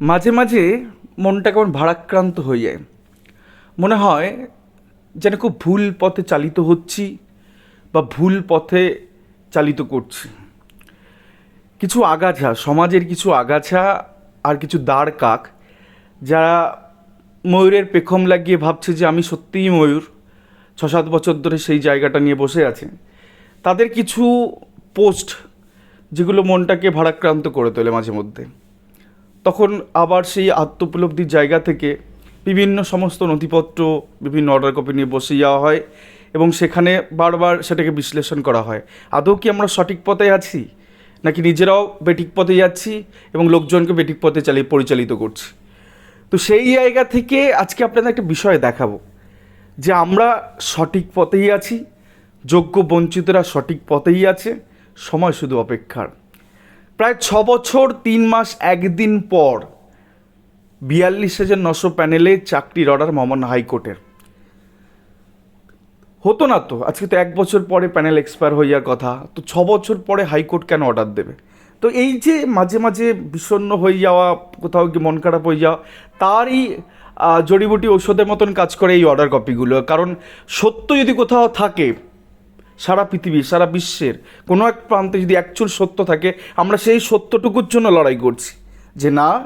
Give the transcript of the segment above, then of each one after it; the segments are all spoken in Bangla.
মাঝে মাঝে মনটা কেমন ভারাক্রান্ত হয়ে যায়। মনে হয় যেন খুব ভুল পথে চালিত হচ্ছি বা ভুল পথে চালিত করছি। কিছু আগাছা, সমাজের কিছু আগাছা আর কিছু দাঁড় কাক, যারা ময়ূরের পেখম লাগিয়ে ভাবছে যে আমি সত্যিই ময়ূর, ছ সাত বছর ধরে সেই জায়গাটা নিয়ে বসে আছে। তাদের কিছু পোস্ট যেগুলো মনটাকে ভারাক্রান্ত করে তোলে মাঝে মধ্যে। তখন আবার সেই আত্মোপলব্ধির জায়গা থেকে বিভিন্ন সমস্ত নথিপত্র, বিভিন্ন অর্ডার কপি নিয়ে বসে যাওয়া হয় এবং সেখানে বারবার সেটাকে বিশ্লেষণ করা হয়। আদৌ কি আমরা সঠিক পথে আছি? নাকি নিজেরাও বেঠিক পথে যাচ্ছি এবং লোকজনকে বেঠিক পথে চালিয়ে পরিচালিত করছি? তো সেই জায়গা থেকে আজকে আপনাদের একটা বিষয় দেখাবো যে আমরা সঠিক পথেই আছি, যোগ্য বঞ্চিতরা সঠিক পথেই আছে, সময় শুধু অপেক্ষার। প্রায় ছ বছর, তিন মাস, একদিন পর বিয়াল্লিশ হাজার নশো প্যানেলে চাকরির অর্ডার মহামান্য হাইকোর্টের। হতো না তো, আজকে তো এক বছর পরে প্যানেল এক্সপায়ার হয়ে যাওয়ার কথা, তো ছ বছর পরে হাইকোর্ট কেন অর্ডার দেবে? তো এই যে মাঝে মাঝে বিষণ্ণ হয়ে যাওয়া, কোথাও গিয়ে মন খারাপ হয়ে যাওয়া, তারই জড়িবুটি ঔষধের মতন কাজ করে এই অর্ডার কপিগুলো কারণ সত্য যদি কোথাও থাকে সারা পৃথিবীর সারা বিশ্বের কোনো এক প্রান্তে যদি অ্যাকচুয়াল সত্য থাকে, আমরা সেই সত্যটুকুর জন্য লড়াই করছি। যে না,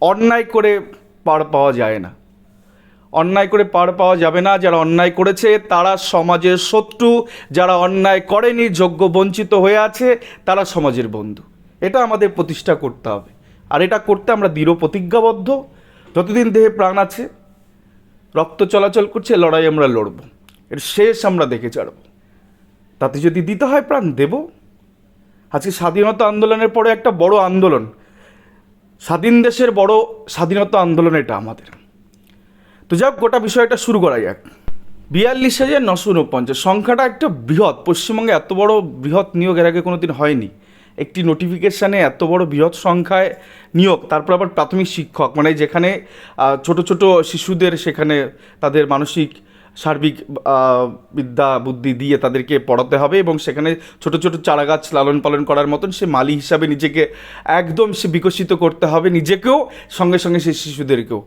অন্যায় করে পার পাওয়া যায় না। অন্যায় করে পার পাওয়া যাবে না, যারা অন্যায় করেছে তারা সমাজের শত্রু, যারা অন্যায় করেনি, যোগ্য, বঞ্চিত হয়ে আছে, তারা সমাজের বন্ধু। এটা আমাদের প্রতিষ্ঠা করতে হবে। আর এটা করতে আমরা দৃঢ় প্রতিজ্ঞাবদ্ধ। যতদিন দেহে প্রাণ আছে, রক্ত চলাচল করছে, লড়াই আমরা লড়ব। এর শেষ আমরা দেখে ছাড়ব। তাতে যদি দিতে হয় প্রাণ, দেব। আজকে স্বাধীনতা আন্দোলনের পরে একটা বড় আন্দোলন। স্বাধীন দেশের বড় স্বাধীনতা আন্দোলন এটা আমাদের। তো যাক, গোটা বিষয়টা শুরু করা যাক। বিয়াল্লিশ হাজার নশো উনপঞ্চাশ সংখ্যাটা একটা বৃহৎ। পশ্চিমবঙ্গে এত বড় বৃহৎ নিয়োগ এর আগে কোনো দিন হয়নি। একটি নোটিফিকেশানে এত বড় বৃহৎ সংখ্যায় নিয়োগ, তারপর আবার প্রাথমিক শিক্ষক মানে যেখানে ছোট ছোট শিশুদের সেখানে তাদের মানসিক সার্বিক বিদ্যা, বুদ্ধি দিয়ে তাদেরকে পড়াতে হবে এবং সেখানে ছোট ছোট চারাগাছ লালন পালন করার মতন সে মালি হিসাবে নিজেকে একদম সে বিকশিত করতে হবে নিজেকেও, সঙ্গে সঙ্গে সেই শিশুদেরকেও।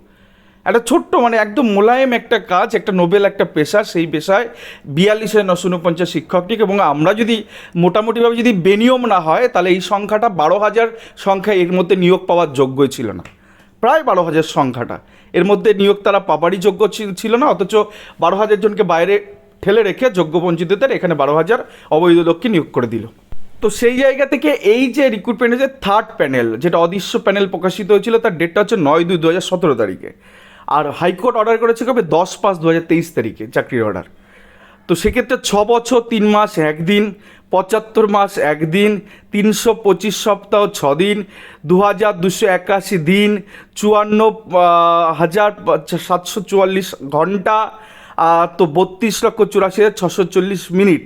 একটা ছোট্ট মানে একদম মোলায়েম একটা কাজ, একটা নোবেল, একটা পেশা, সেই পেশায় বিয়াল্লিশ হাজার নশো উনপঞ্চাশ শিক্ষক নিয়োগ এবং আমরা যদি মোটামুটিভাবে যদি বেনিয়ম না হয়, তাহলে এই সংখ্যাটা বারো হাজার সংখ্যা এর মধ্যে নিয়োগ পাওয়ার যোগ্যই ছিল না। প্রায় বারো হাজার সংখ্যাটা। এর মধ্যে নিয়োগ তারা পাবারই যোগ্য ছিল না, অথচ বারো হাজার জনকে বাইরে ঠেলে রেখে যোগ্য বঞ্চিতদের এখানে বারো হাজার অবৈধ লোককে নিয়োগ করে দিল। তো সেই জায়গা থেকে এই যে রিক্রুটমেন্টের যে থার্ড প্যানেল যেটা অদৃশ্য প্যানেল প্রকাশিত হয়েছিল, তার ডেটটা হচ্ছে নয় দুই দু হাজার সতেরো তারিখে। আর হাইকোর্ট অর্ডার করেছে কবে? দশ পাঁচ দু হাজার তেইশ তারিখে, চাকরির অর্ডার তো সেক্ষেত্রে ছ বছর, তিন মাস, একদিন পঁচাত্তর মাস একদিন, তিনশো পঁচিশ সপ্তাহ ছ দিন দু হাজার দুশো একাশি দিন, চুয়ান্ন হাজার সাতশো চুয়াল্লিশ ঘণ্টা তো বত্রিশ লক্ষ চুরাশি হাজার ছশো চল্লিশ মিনিট।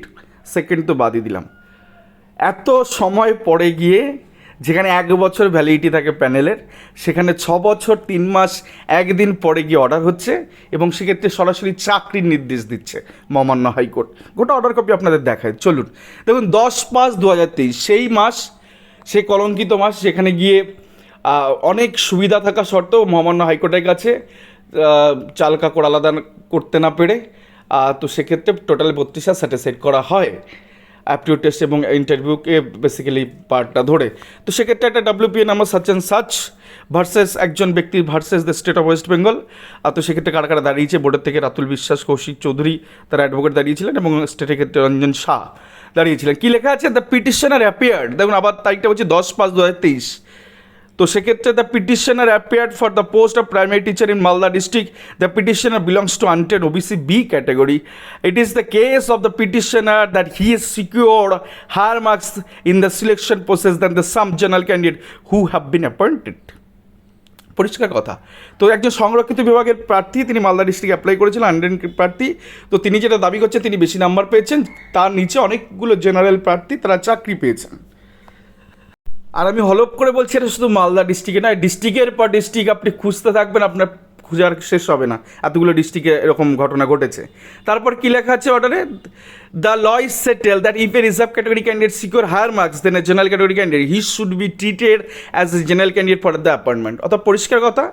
সেকেন্ড তো বাদই দিলাম। এত সময় পরে গিয়ে যেখানে এক বছর ভ্যালিডিটি থাকে প্যানেলের, সেখানে ছ বছর, তিন মাস, একদিন পরে গিয়ে অর্ডার হচ্ছে এবং সেক্ষেত্রে সরাসরি চাকরির নির্দেশ দিচ্ছে মহামান্য হাইকোর্ট। গোটা অর্ডার কপি আপনাদের দেখায়। চলুন, দেখুন, দশ পাঁচ দু হাজার তেইশ, সেই মাস, সেই কলঙ্কিত মাস যেখানে গিয়ে অনেক সুবিধা থাকা সত্ত্বেও মহামান্য হাইকোর্টের কাছে চাল কাকড় আলাদা করতে না পেরে তো সেক্ষেত্রে টোটাল বত্রিশ হাজার স্যাটিসফাইড করা হয়। অ্যাপটিউড টেস্ট এবং ইন্টারভিউকে বেসিক্যালি পার্টটা ধরে। তো সেক্ষেত্রে একটা WPA number search and such versus একজন ব্যক্তি versus the state of West Bengal আর তো সেক্ষেত্রে কারা কারা দাঁড়িয়েছে? বোর্ডের থেকে রাতুল বিশ্বাস, কৌশিক চৌধুরী তারা অ্যাডভোকেট দাঁড়িয়েছিলেন এবং স্টেটের ক্ষেত্রে রঞ্জন শাহ দাঁড়িয়েছিলেন। কী লেখা আছে? দ্য পিটিশনার অ্যাপিয়ার্ড দেখুন, আবার তারিখটা হচ্ছে দশ পাঁচ দু হাজার তেইশ। তো সেক্ষেত্রে the petitioner appeared for the post of primary teacher in Malda district the petitioner belongs to আনটেন OBC B category it is the case of the petitioner that he is secure higher marks in the selection process than the some general candidate who have been appointed পরিষ্কার কথা। তো একজন সংরক্ষিত বিভাগের প্রার্থী তিনি মালদা ডিস্ট্রিক্টে অ্যাপ্লাই করেছিলেন আন্ডার প্রার্থী। তো তিনি যেটা দাবি করছেন, তিনি বেশি নাম্বার পেয়েছেন। তার নিচে অনেকগুলো জেনারেল প্রার্থী, তারা চাকরি পেয়েছেন। আর আমি হলপ করে বলছি, এটা শুধু মালদা ডিস্ট্রিক্টে নয় ডিস্ট্রিক্টের পর ডিস্ট্রিক্ট আপনি খুঁজতে থাকবেন, আপনার খুঁজে আর শেষ হবে না। এতগুলো ডিস্ট্রিক্টে এরকম ঘটনা ঘটেছে। তারপর কি লেখা আছে অর্ডারে the law is settle that if a reserve category candidate secure higher marks then a general category candidate he should be treated as a general candidate for the appointment অর্থাৎ পরিষ্কার কথা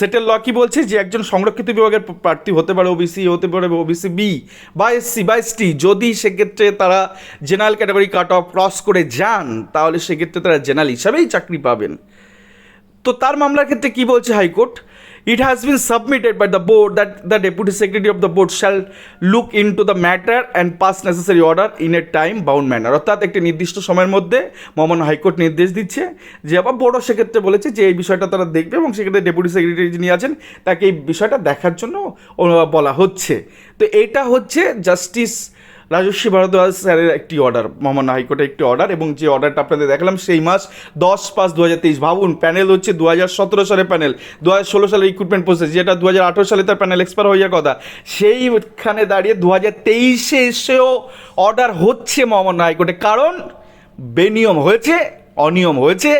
সেটেল ল কি বলছে? যে একজন সংরক্ষিত বিভাগের প্রার্থী হতে পারে ওবিসি হতে পারে ওবিসি বি বা এসসি বা এসটি যদি সেক্ষেত্রে তারা general category cut off cross করে যান, তাহলে সেক্ষেত্রে তারা জেনারেল হিসাবেই চাকরি পাবেন। তো তার মামলার ক্ষেত্রে কি বলছে high court? Has been submitted by the board that the deputy secretary of the board shall look into the matter and pass necessary order in a time bound manner অর্থাৎ একটি নির্দিষ্ট সময়ের মধ্যে মহামান্য হাইকোর্ট নির্দেশ দিচ্ছে যে আবার বোর্ডও সেক্ষেত্রে বলেছে যে এই বিষয়টা তারা দেখবে এবং সেক্ষেত্রে ডেপুটি সেক্রেটারি যিনি আছেন, তাকে এই বিষয়টা দেখার জন্য বলা হচ্ছে। তো এটা হচ্ছে জাস্টিস রাজস্বী ভারদ্বাজ স্যারের একটি অর্ডার মহামান্য হাইকোর্টের একটি অর্ডার এবং যে অর্ডারটা আপনাদের দেখালাম সেই মাস দশ পাঁচ দু হাজার তেইশ। ভাবুন প্যানেল হচ্ছে দু হাজার সতেরো সালের প্যানেল দু হাজার ষোলো সালে রিক্রুটমেন্ট প্রসেস যেটা দু হাজার আঠেরো সালে তার প্যানেল এক্সপায়ার হয়ে যাওয়ার কথা। সেইখানে দাঁড়িয়ে দু হাজার তেইশে এসেও অর্ডার হচ্ছে মহামান্য হাইকোর্টে। কারণ, বেনিয়ম হয়েছে, অনিয়ম হয়েছে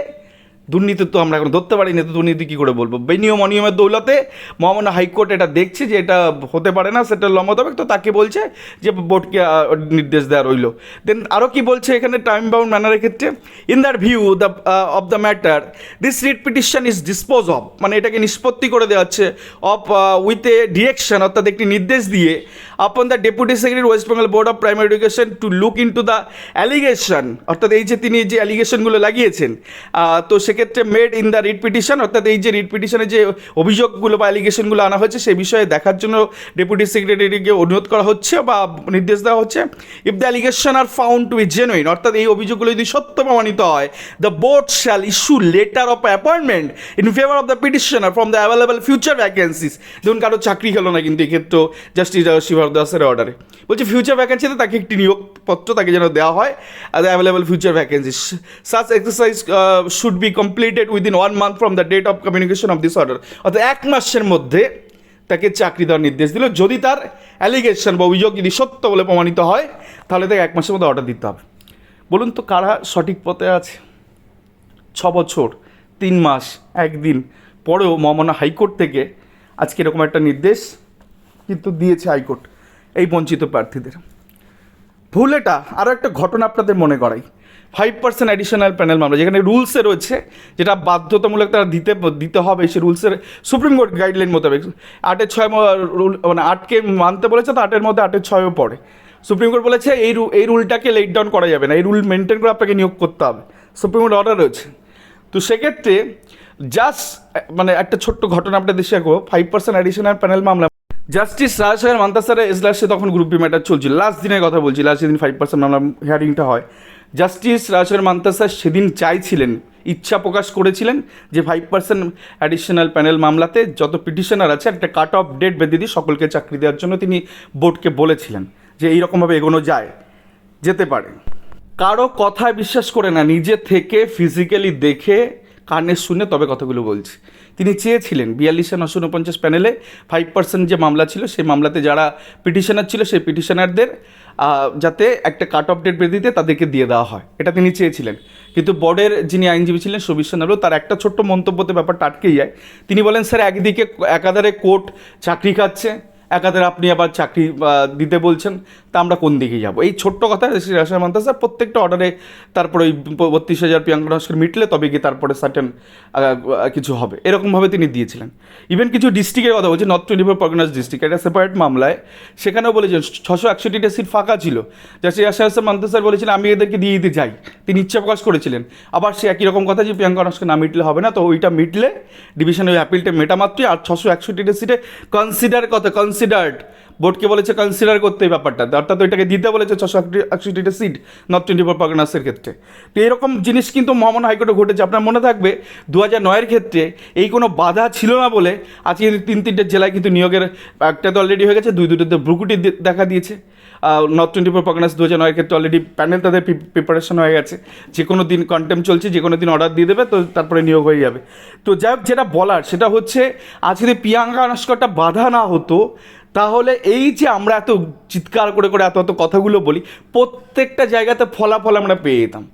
দুর্নীতি তো আমরা এখন ধরতে পারিনি তো দুর্নীতি কী করে বলব? বেনিয়ম অনিয়মের দৌলতে মহামান্য হাইকোর্ট এটা দেখছে যে এটা হতে পারে না, সেটা ল মোতাবেক তো তাকে বলছে যে বোর্ডকে নির্দেশ দেওয়া রইল। দেন আরও কি বলছে এখানে টাইম বাউন্ড ম্যানারের ক্ষেত্রে? In that view the of the matter this writ petition is dispose of মানে এটাকে নিষ্পত্তি করে দেওয়া হচ্ছে অফ উইথ এ ডিরেকশন অর্থাৎ একটি নির্দেশ দিয়ে upon the deputy secretary West Bengal board of primary education to look into the allegation অর্থাৎ এই যে তিনি যে অ্যালিগেশনগুলো লাগিয়েছেন তো তো সেক্ষেত্রে made in the writ petition অর্থাৎ এই যে রিট পিটিশনে যে অভিযোগগুলো বা অ্যালিগেশনগুলো আনা হয়েছে, সেই বিষয়ে দেখার জন্য ডেপুটি সেক্রেটারিকে অনুরোধ করা হচ্ছে বা নির্দেশ দেওয়া হচ্ছে। If the allegation are found to be genuine অর্থাৎ এই অভিযোগগুলো যদি সত্য প্রমাণিত হয় the board shall issue letter of appointment in favour of the petitioner from the available future vacancies ধরুন, কারও চাকরি হলো না কিন্তু এক্ষেত্রেও জাস্টিস শিবর দাসের অর্ডারে বলছে ফিউচার ভ্যাকেন্সিতে তাকে একটি নিয়োগপত্র তাকে যেন দেওয়া হয় the available future vacancies such exercise should be completed within one month from the date of communication of this order অর্থাৎ এক মাসের মধ্যে তাকে চাকরি দেওয়ার নির্দেশ দিল। যদি তার অ্যালিগেশন বা অভিযোগ যদি সত্য বলে প্রমাণিত হয়, তাহলে তাকে এক মাসের মধ্যে অর্ডার দিতে হবে। বলুন তো, কারা সঠিক পথে আছে? ছ বছর, তিন মাস, একদিন পরেও মহামান্য হাইকোর্ট থেকে আজকে এরকম একটা নির্দেশ কিন্তু দিয়েছে হাইকোর্ট, এই বঞ্চিত প্রার্থীদের। ভুল এটা। আরও একটা ঘটনা আপনাদের মনে করাই। ফাইভ পার্সেন্ট অ্যাডিশনাল প্যানেল মামলা, যেখানে রুলসে রয়েছে যেটা বাধ্যতামূলক তারা দিতে দিতে হবে, সেই রুলসের সুপ্রিম কোর্ট গাইডলাইন মোতাবেক। আটের ছয় রুল মানে আটকে মানতে বলেছে, তো আটের মধ্যে আটের ছয়ও পড়ে। সুপ্রিম কোর্ট বলেছে, এই এই রুলটাকে লেট ডাউন করা যাবে না, এই রুল মেনটেন করে আপনাকে নিয়োগ করতে হবে। সুপ্রিম কোর্ট অর্ডার রয়েছে। তো সেক্ষেত্রে জাস্ট মানে একটা ছোট্ট ঘটনা আপনাদের শেয়ার করব ফাইভ পার্সেন্ট অ্যাডিশনাল প্যানেল মামলা। জাস্টিস রাজশেখর মান্তাসারের এজলাসে তখন গ্রুপ বি ম্যাটার চলছিল। লাস্ট দিনের কথা বলছি লাস্ট দিন ফাইভ পার্সেন্ট মামলা হিয়ারিংটা হয় জাস্টিস রাজশেখর মান্তাসা সেদিন চাইছিলেন, ইচ্ছা প্রকাশ করেছিলেন যে ফাইভ পার্সেন্ট অ্যাডিশনাল প্যানেল মামলাতে যত পিটিশনার আছে, একটা কাট অফ ডেট বেঁধে দিয়ে সকলকে চাকরি দেওয়ার জন্য তিনি বোর্ডকে বলেছিলেন যে এইরকমভাবে এগোনো যায়, যেতে পারে। কারও কথায় বিশ্বাস করে না, নিজে থেকে ফিজিক্যালি দেখে কানে শুনে তবে কথাগুলো বলছি। তিনি চেয়েছিলেন বিয়াল্লিশে নশো উনপঞ্চাশ প্যানেলে ফাইভ পার্সেন্ট যে মামলা ছিল, সেই মামলাতে যারা পিটিশনার ছিল, সেই পিটিশনারদের যাতে একটা কাট অফ ডেট বেঁধে দিয়ে তাদেরকে দিয়ে দেওয়া হয়। এটা তিনি চেয়েছিলেন। কিন্তু বোর্ডের যিনি আইনজীবী ছিলেন সুবিশ্বনাথ তার একটা ছোট্ট মন্তব্যতে ব্যাপারটা আটকেই যায়। তিনি বলেন, স্যার, একদিকে একাধারে কোর্ট চাকরি খাচ্ছে একাধারে আপনি আবার চাকরি দিতে বলছেন, তা আমরা কোন দিকে যাব? এই ছোট্ট কথা, শ্রী রাশার মান্তা স্যার, প্রত্যেকটা অর্ডারে তারপরে ওই বত্রিশ হাজার প্রিয়াঙ্কা নস্কর মিটলে তবে গিয়ে তারপরে সার্টেন কিছু হবে। এরকমভাবে তিনি দিয়েছিলেন। ইভেন কিছু ডিস্ট্রিক্টের কথা বলছি North Twenty Four Parganas district একটা সেপারেট মামলায়, সেখানেও বলেছেন ছশো একষট্টিটা সিট ফাঁকা ছিল। যা শ্রী হাসান মান্তা স্যার বলেছিলেন, আমি এদেরকে দিয়ে দিতে চাই। তিনি ইচ্ছা প্রকাশ করেছিলেন। আবার সে একই রকম কথা যে প্রিয়াঙ্কা নস্কর না মিটলে হবে না, তো ওইটা মিটলে ডিভিশন ওই অ্যাপিলটা মেটা মাত্রই আর ছশো একষট্টিটা সিটে কনসিডার কথা কনসিডার্ড বোর্ডকে বলেছে কনসিডার করতে এই ব্যাপারটা। অর্থাৎ ওইটাকে দিতে বলেছে ছশো একষট্টিটা সিট নর্থ টোয়েন্টি ফোর পরগনাসের ক্ষেত্রে। তো এরকম জিনিস কিন্তু মহামান হাইকোর্টে ঘটেছে। আপনার মনে থাকবে দু হাজার নয়ের ক্ষেত্রে এই কোনো বাধা ছিল না বলে আজকে তিন তিনটে জেলায় কিন্তু নিয়োগের একটা তো অলরেডি হয়ে গেছে দুই দুটোতে ভ্রুকুটি দেখা দিয়েছে। নর্থ টোয়েন্টি ফোর পকনাস দু হাজার নয় ক্ষেত্রে অলরেডি প্যানেল তাদের প্রিপারেশন হয়ে গেছে। যে কোনো দিন কন্টেম চলছে যে কোনো দিন অর্ডার দিয়ে দেবে, তো তারপরে নিয়োগ হয়ে যাবে। তো যাই হোক, যেটা বলার, সেটা হচ্ছে আজ যদি প্রিয়াঙ্কা নস্করটা বাধা না হতো, তাহলে এই যে আমরা এত চিৎকার করে করে এত এত কথাগুলো বলি, প্রত্যেকটা জায়গাতে ফলাফল আমরা পেয়ে যেতাম।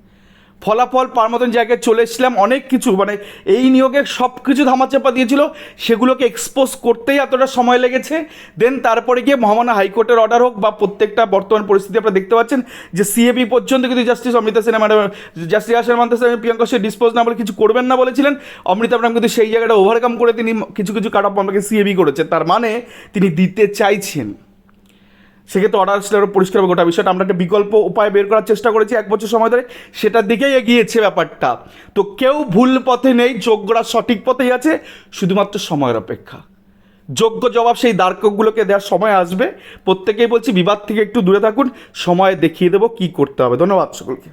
ফলাফল পার মতন জায়গায় চলে এসেছিলাম, অনেক কিছু মানে এই নিয়োগে সব কিছু ধামাচাপা দিয়েছিল, সেগুলোকে এক্সপোজ করতেই এতটা সময় লেগেছে। দেন তারপরে গিয়ে মহামান্য হাইকোর্টের অর্ডার হোক বা প্রত্যেকটা বর্তমান পরিস্থিতি আপনারা দেখতে পাচ্ছেন, যে সিএবি পর্যন্ত কিন্তু justice Amrita Sinha madam justice আসার মান্তা স্যার প্রিয়াঙ্কা সে ডিসপোজ না বলে কিছু করবেন না বলেছিলেন। অমৃতা ম্যাডাম কিন্তু সেই জায়গাটা ওভারকাম করে তিনি কিছু কিছু কাট অফ আমাকে সিএবি করেছেন। তার মানে তিনি দিতে চাইছেন। সেক্ষেত্রে অর্ডার আসলে আরও পরিষ্কার হবে গোটা বিষয়টা। আমরা একটা বিকল্প উপায় বের করার চেষ্টা করেছি এক বছর সময় ধরে, সেটার দিকেই এগিয়েছে ব্যাপারটা। তো কেউ ভুল পথে নেই, যোগ্যরা সঠিক পথেই আছে, শুধুমাত্র সময়ের অপেক্ষা। যোগ্য জবাব সেই দ্বারকগুলোকে দেওয়ার সময় আসবে। প্রত্যেকেই বলছি, বিবাদ থেকে একটু দূরে থাকুন, সময় দেখিয়ে দেবো কী করতে হবে। ধন্যবাদ সকলকে।